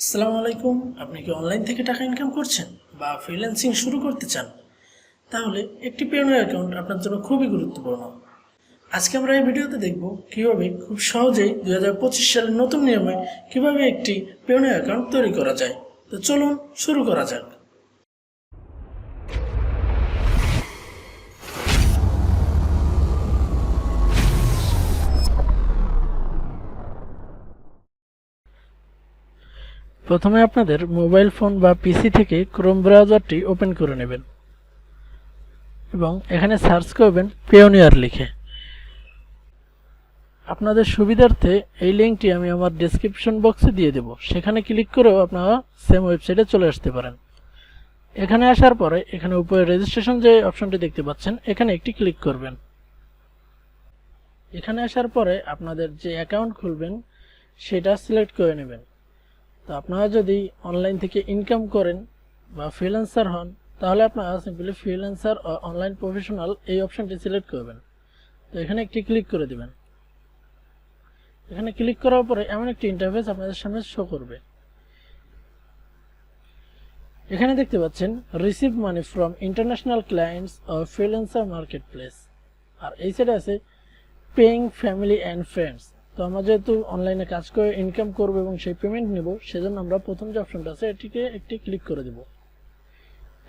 আসসালামু আলাইকুম, আপনি কি অনলাইন থেকে টাকা ইনকাম করছেন বা ফ্রিল্যান্সিং শুরু করতে চান? তাহলে একটি পেওনার অ্যাকাউন্ট আপনার জন্য খুবই গুরুত্বপূর্ণ। আজকে আমরা এই ভিডিওতে দেখব কীভাবে খুব সহজেই পঁচিশ সালের নতুন নিয়মে কীভাবে একটি পেওনার অ্যাকাউন্ট তৈরি করা যায়। তো চলুন শুরু করা যাক। প্রথমে আপনাদের মোবাইল ফোন বা পিসি থেকে ক্রোম ব্রাউজারটি ওপেন করে নেবেন এবং এখানে সার্চ করবেন পেওনিয়ার লিখে। আপনাদের সুবিধার্থে এই লিঙ্কটি আমি আমার ডেসক্রিপশন বক্সে দিয়ে দেব। সেখানে ক্লিক করেও আপনারা সেম ওয়েবসাইটে চলে আসতে পারেন। এখানে আসার পরে এখানে উপরে রেজিস্ট্রেশন যে অপশনটি দেখতে পাচ্ছেন, এখানে একটি ক্লিক করবেন। এখানে আসার পরে আপনাদের যে অ্যাকাউন্ট খুলবেন, সেটা সিলেক্ট করে নেবেন। তো আপনারা যদি অনলাইন থেকে ইনকাম করেন বা ফ্রিল্যান্সার হন, তাহলে আপনারা সিম্পলি ফ্রিল্যান্সার ও অনলাইন প্রফেশনাল এই অপশনটি সিলেক্ট করবেন। তো এখানে একটি ক্লিক করে দেবেন। এখানে ক্লিক করার পরে এমন একটি ইন্টারফেস আপনাদের সামনে শো করবে। এখানে দেখতে পাচ্ছেন receive money from international clients or freelancer marketplace আর এই সাইডে আছে পেইং ফ্যামিলি অ্যান্ড ফ্রেন্ডস তো আমরা যেহেতু অনলাইনে কাজ করে ইনকাম করব এবং সেই পেমেন্ট নেব, সেজন্য আমরা প্রথম যে অপশনটা আছে, এটিকে একটি ক্লিক করে দেব।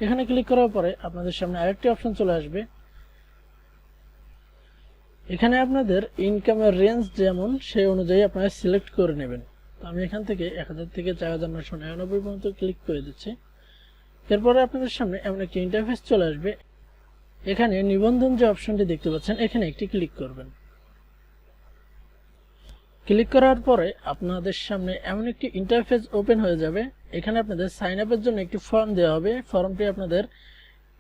এখানে ক্লিক করার পরে আপনাদের সামনে আরেকটি অপশন চলে আসবে। এখানে আপনাদের ইনকামের রেঞ্জ যেমন, সেই অনুযায়ী আপনারা সিলেক্ট করে নেবেন। তো আমি এখান থেকে এক হাজার থেকে চার হাজার নশো নিরানব্বই পর্যন্ত ক্লিক করে দিচ্ছি। এরপরে আপনাদের সামনে এমন একটি ইন্টারফেস চলে আসবে। এখানে নিবন্ধন যে অপশনটি দেখতে পাচ্ছেন, এখানে একটি ক্লিক করবেন। ক্লিক করার পরে আপনাদের সামনে এমন একটি ইন্টারফেস ওপেন হয়ে যাবে। এখানে আপনাদের সাইন আপের জন্য একটি ফর্ম দেওয়া হবে। ফর্মটি আপনাদের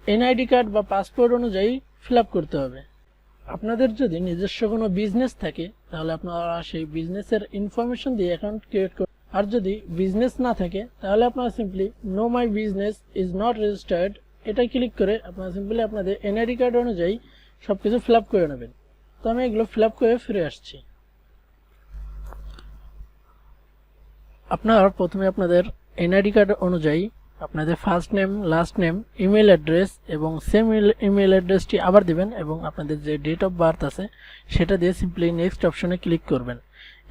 এনআইডি কার্ড বা পাসপোর্ট অনুযায়ী ফিল করতে হবে। আপনাদের যদি নিজস্ব কোনো বিজনেস থাকে, তাহলে আপনারা সেই বিজনেসের ইনফরমেশন দিয়ে অ্যাকাউন্ট ক্রিয়েট করুন আর যদি বিজনেস না থাকে, তাহলে আপনারা simply no my business is not registered এটা ক্লিক করে আপনারা সিম্পলি আপনাদের এনআইডি কার্ড অনুযায়ী সব কিছু ফিল করে নেবেন। তো আমি এগুলো ফিল করে ফিরে আসছি। আপনার প্রথমে আপনাদের এনআইডি কার্ড অনুযায়ী আপনাদের first name last name email address এবং সেম ইমেল অ্যাড্রেসটি আবার দিবেন এবং আপনাদের যে ডেট অফ বার্থ আছে সেটা দিয়ে সিম্পলি নেক্সট অপশনে ক্লিক করবেন।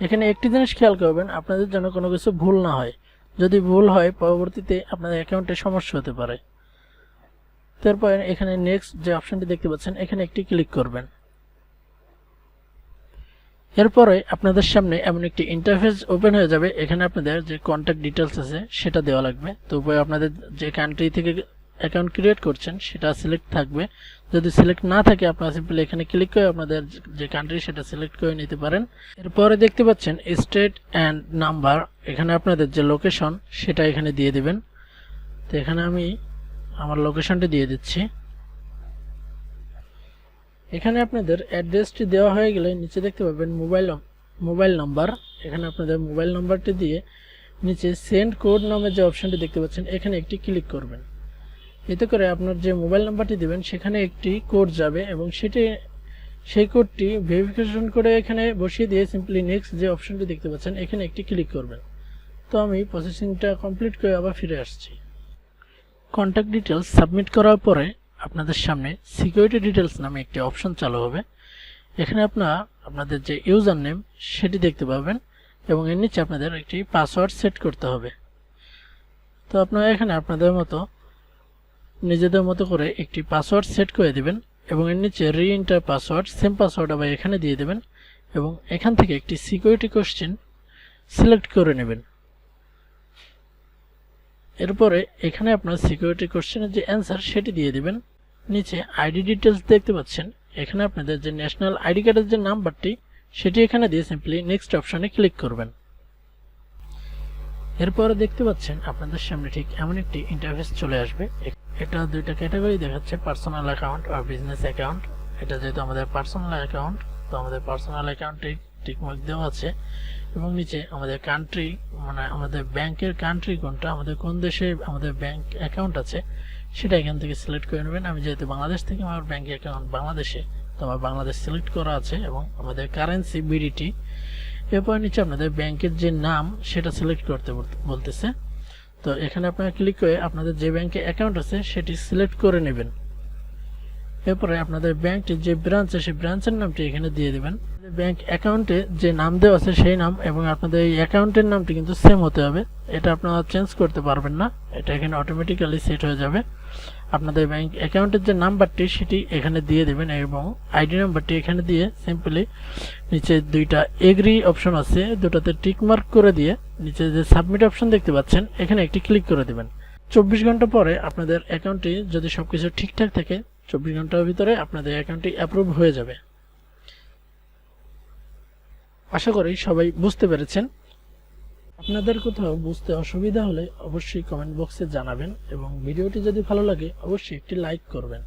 এখানে একটি জিনিস খেয়াল করবেন, আপনাদের যেন কোনো কিছু ভুল না হয়। যদি ভুল হয়, পরবর্তীতে আপনাদের অ্যাকাউন্টে সমস্যা হতে পারে। তারপর এখানে নেক্সট যে অপশনটি দেখতে পাচ্ছেন, এখানে একটি ক্লিক করবেন। এরপরে আপনাদের সামনে এমন একটি ইন্টারফেস ওপেন হয়ে যাবে। এখানে আপনাদের যে কন্ট্যাক্ট ডিটেলস আছে, সেটা দেওয়া লাগবে। তো উপরে আপনাদের যে কান্ট্রি থেকে অ্যাকাউন্ট ক্রিয়েট করছেন, সেটা সিলেক্ট থাকবে। যদি সিলেক্ট না থাকে, আপনারা সিম্পলি এখানে ক্লিক করে আপনাদের যে কান্ট্রি সেটা সিলেক্ট করে নিতে পারেন। এরপরে দেখতে পাচ্ছেন স্টেট অ্যান্ড নাম্বার এখানে আপনাদের যে লোকেশন সেটা এখানে দিয়ে দেবেন। তো এখানে আমি আমার লোকেশনটা দিয়ে দিচ্ছি। এখানে আপনাদের অ্যাড্রেসটি দেওয়া হয়ে গেলে নিচে দেখতে পাবেন মোবাইল মোবাইল নাম্বার। এখানে আপনাদের মোবাইল নাম্বারটি দিয়ে নিচে সেন্ড কোড নামে যে অপশানটি দেখতে পাচ্ছেন, এখানে একটি ক্লিক করবেন। এতে করে আপনার যে মোবাইল নাম্বারটি দেবেন, সেখানে একটি কোড যাবে এবং সেটি সেই কোডটি ভেরিফিকেশন করে এখানে বসিয়ে দিয়ে সিম্পলি নেক্সট যে অপশানটি দেখতে পাচ্ছেন, এখানে একটি ক্লিক করবেন। তো আমি প্রসেসিংটা কমপ্লিট করে আবার ফিরে আসছি। কন্ট্যাক্ট ডিটেলস সাবমিট করার পরে আপনাদের সামনে সিকিউরিটি ডিটেলস নামে একটি অপশন চালু হবে। এখানে আপনারা আপনাদের যে ইউজার নেম সেটি দেখতে পাবেন এবং এর নিচে আপনাদের একটি পাসওয়ার্ড সেট করতে হবে। তো আপনারা এখানে আপনাদের মতো, নিজেদের মতো করে একটি পাসওয়ার্ড সেট করে দিবেন এবং এর নিচে রি ইন্টার পাসওয়ার্ড সেম পাসওয়ার্ড আবার এখানে দিয়ে দেবেন এবং এখান থেকে একটি সিকিউরিটি কোশ্চেন সিলেক্ট করে নেবেন। এরপরে এখানে আপনার সিকিউরিটি কোশ্চেনের যে অ্যান্সার সেটি দিয়ে দিবেন। নিচে আইডি ডিটেলস দেখতে পাচ্ছেন। এখানে আপনাদের যে ন্যাশনাল আইডি কার্ডের যে নাম্বারটি সেটি এখানে দিয়ে সিম্পলি নেক্সট অপশনে ক্লিক করবেন। এরপরে দেখতে পাচ্ছেন, আপনাদের সামনে ঠিক এমন একটি ইন্টারফেস চলে আসবে। এটা দুইটা ক্যাটাগরি দেখাচ্ছে পার্সোনাল অ্যাকাউন্ট আর বিজনেস অ্যাকাউন্ট এটা যেহেতু আমাদের পার্সোনাল অ্যাকাউন্ট তো আমাদের পার্সোনাল অ্যাকাউন্টে টিকমার্ক দেওয়া আছে। এবং নিচে আমাদের কান্ট্রি মানে আমাদের ব্যাংকের কান্ট্রি কোনটা, আমাদের কোন দেশে আমাদের ব্যাংক অ্যাকাউন্ট আছে সেটা এখান থেকে সিলেক্ট করে নেবেন। আমি যেহেতু বাংলাদেশ থেকে আমার ব্যাঙ্ক অ্যাকাউন্ট বাংলাদেশে, তো আমার বাংলাদেশ সিলেক্ট করা আছে এবং আমাদের কারেন্সি বিডিটি এরপর নিচে আপনাদের ব্যাংকের যে নাম, সেটা সিলেক্ট করতে বলতেছে। তো এখানে আপনারা ক্লিক করে আপনাদের যে ব্যাংকে অ্যাকাউন্ট আছে, সেটি সিলেক্ট করে নেবেন। এরপরে আপনাদের ব্যাংকটির যে ব্রাঞ্চ আছে, সেই ব্রাঞ্চের নামটি এখানে দিয়ে দেবেন। ব্যাংক অ্যাকাউন্টে যে নাম দেওয়া আছে, সেই নাম এবং আপনাদের এই অ্যাকাউন্টের নামটি কিন্তু সেম হতে হবে। এটা আপনারা চেঞ্জ করতে পারবেন না। এটা এখানে অটোমেটিক্যালি সেট হয়ে যাবে। আপনাদের ব্যাংক অ্যাকাউন্টের যে নাম্বারটি, সেটি এখানে দিয়ে দেবেন এবং আইডি নাম্বারটি এখানে দিয়ে সিম্পলি নিচে দুইটা এগ্রি অপশন আছে, দুটাতে টিক মার্ক করে দিয়ে নিচে যে সাবমিট অপশন দেখতে পাচ্ছেন, এখানে একটি ক্লিক করে দেবেন। চব্বিশ ঘণ্টা পরে আপনাদের অ্যাকাউন্টটি যদি সবকিছু ঠিকঠাক থাকে চব্বিশ ঘণ্টার ভিতরে আপনাদের অ্যাকাউন্টটি অ্যাপ্রুভ হয়ে যাবে। আশা করি সবাই বুঝতে পেরেছেন। আপনাদের কোথাও বুঝতে অসুবিধা হলে অবশ্যই কমেন্ট বক্সে জানাবেন এবং ভিডিওটি যদি ভালো লাগে, অবশ্যই একটি লাইক করবেন।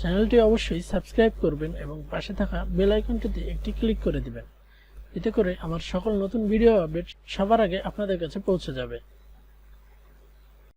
চ্যানেলটি অবশ্যই সাবস্ক্রাইব করবেন এবং পাশে থাকা বেল আইকনটিতে একটি ক্লিক করে দিবেন। এতে করে আমার সকল নতুন ভিডিও আপডেট সবার আগে আপনাদের কাছে পৌঁছে যাবে।